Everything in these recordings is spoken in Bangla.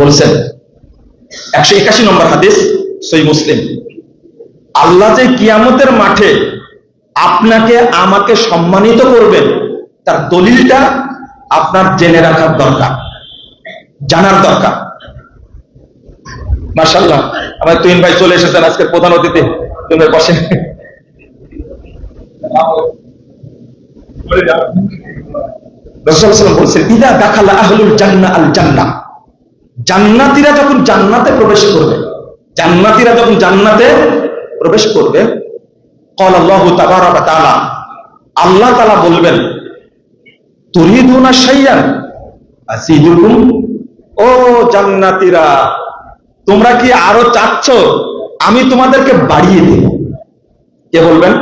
বলছেন, একশো একাশি নম্বর হাদিস সই মুসলিম। আল্লাহ যে কিয়ামতের মাঠে আপনাকে, আমাকে সম্মানিত করবেন, তার দলিলটা আপনার জেনে রাখার দরকার, জানার দরকার। মার্শাল্লাহ আমার তুইন ভাই চলে এসেছেন আজকের প্রধান অতিথি ভাই বসেন। রসুলাম জান্নাতিরা যখন জান্নাতে প্রবেশ করবে, জান্নাতিরা যখন জান্নাতে প্রবেশ করবে আল্লাহ তালা আল্লাহ তালা বলবেন, তুরিদুনা সাইয়ান আসিদুকুম ও জান্নাতিরা, তোমরা কি আরও চাচ্ছ আমি তোমাদেরকে বাড়িয়ে দিই কে বলবেন?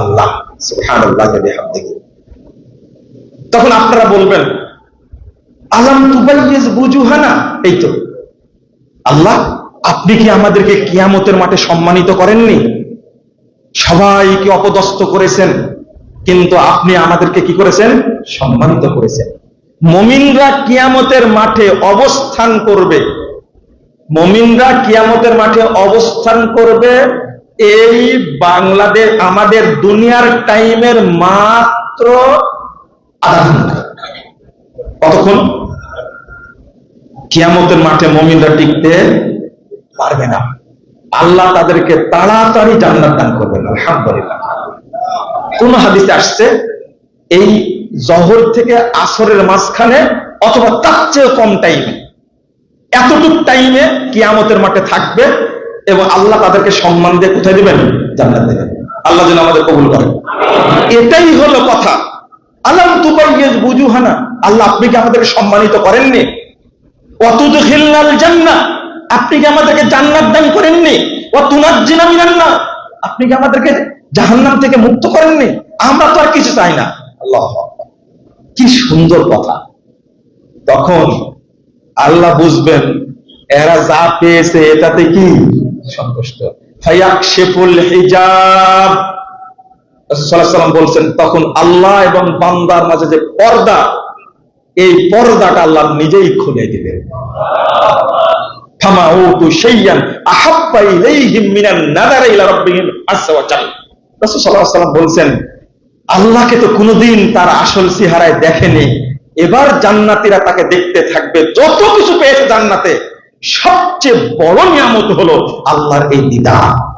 আল্লাহ, সুবহানাল্লাহ দেখি তখন আপনারা বলবেন, আলাম তুবাইয়েজ বুজুহানা? এই তো। আল্লাহ, আপনি কি আমাদেরকে কিয়ামতের মাঠে সম্মানিত করেননি? সবাইকে অপদস্থ করেছেন, কিন্তু আপনি আমাদেরকে কি করেছেন? সম্মানিত করেছেন। মমিনরা কিয়ামতের মাঠে অবস্থান করবে। মমিনরা কিয়ামতের মাঠে অবস্থান করবে এই বাংলাদেশ, আমাদের দুনিয়ার টাইমের মাত্র কতক্ষণ? কিয়ামতের মাঠে মমিনরা টিকতে পারবে না। আল্লাহ তাদেরকে তাড়াতাড়ি দান করবেন, আলহামদুলিল্লাহ। কোন হাদিসে আসছে, এই জহর থেকে আসরের মাঝখানে অথবা তার চেয়ে কম টাইমে এতটুক টাইমে কিয়ামতের মাঠে থাকবে এবং আল্লাহ তাদেরকে সম্মান দিয়ে কোথায় দিবেন? জান্নাত দেবেন। আল্লাহ যেন আমাদের কবুল করেন। এটাই হলো কথা। আল্লাহ তুবাইয়েজ বুজুহানা। আল্লাহ, আপনি কি আমাদেরকে সম্মানিত করেননি? অতুদ খিল্লাল জান্নাত আপনি কি আমাদেরকে জান্নাত দান করেননি? অতুনাজ্জিনা মিনান্না আপনি কি আমাদেরকে জাহান্নাম থেকে মুক্ত করেননি? আমরা তো আর কিছু চাই না। আল্লাহ কি সুন্দর কথা। তখন আল্লাহ বুঝবেন, এরা যা পেয়েছে এটাতে কি? সন্তুষ্ট। হিজাব। সাল্লাম বলছেন, তখন আল্লাহ এবং বান্দার মাঝে যে পর্দা, এই পর্দাটা আল্লাহ নিজেই খুলে দিবেন। বলছেন, আল্লাহকে তো কোনোদিন তার আসল চেহারায় দেখেনি। এবার জান্নাতীরা তাকে দেখতে থাকবে। যত কিছু পেয়েছে জান্নাতে, সবচেয়ে বড় নিয়ামত হলো আল্লাহর এই দিদার